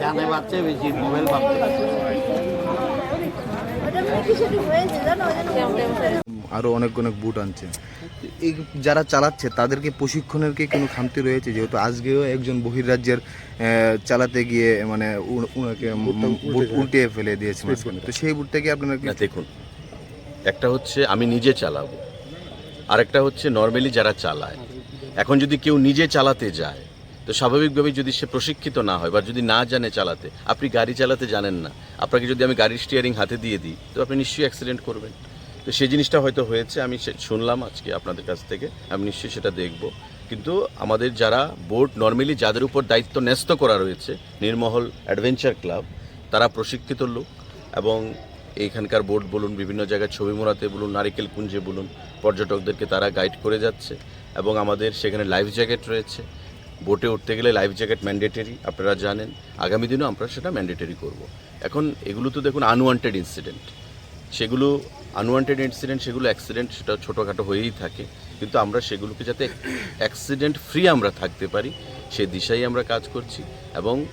জানে বাচ্চা বেশি মোবাইল আরও অনেক অনেক বুট আনছে। এই যারা চালাচ্ছে তাদেরকে প্রশিক্ষণের কি কোনো খামতি রয়েছে? যেহেতু আজকেও একজন বহির্রাজ্যের চালাতে গিয়ে মানে বুট উল্টিয়ে ফেলে দিয়েছে তো সেই বুটটা কি আপনারা দেখুন একটা হচ্ছে আমি নিজে চালাবো আরেকটা হচ্ছে নর্মালি যারা চালায় এখন যদি কেউ নিজে চালাতে যায়, তো স্বাভাবিকভাবেই যদি সে প্রশিক্ষিত না হয় বা যদি না জানে চালাতে, আপনি গাড়ি চালাতে জানেন না, আপনাকে যদি আমি গাড়ির স্টিয়ারিং হাতে দিয়ে দিই, তো আপনি নিশ্চয়ই অ্যাক্সিডেন্ট করবেন। তো সেই জিনিসটা হয়তো হয়েছে, আমি শুনলাম আজকে আপনাদের কাছ থেকে, আমি নিশ্চয়ই সেটা দেখব। কিন্তু আমাদের যারা বোর্ড নর্মালি যাদের উপর দায়িত্ব ন্যস্ত করা রয়েছে, নির্মহল অ্যাডভেঞ্চার ক্লাব তারা প্রশিক্ষিত লোক এবং এইখানকার বোর্ড বলুন, বিভিন্ন জায়গায় ছবি মোড়াতে বলুন, নারিকেল কুঞ্জে বলুন, পর্যটকদেরকে তারা গাইড করে যাচ্ছে এবং আমাদের সেখানে লাইফ জ্যাকেট রয়েছে। বোটে উঠতে গেলে লাইফ জ্যাকেট ম্যান্ডেটরি আপনারা জানেন। আগামী দিনেও আমরা সেটা ম্যান্ডেটরি করব। এখন এগুলো তো দেখুন আনওয়ান্টেড ইনসিডেন্ট সেগুলো আনওয়ান্টেড ইনসিডেন্ট সেগুলো অ্যাক্সিডেন্ট সেটা ছোটোখাটো হয়েই থাকে। কিন্তু আমরা সেগুলোকে যাতে অ্যাক্সিডেন্ট ফ্রি আমরা থাকতে পারি, সে দিশাই আমরা কাজ করছি। এবং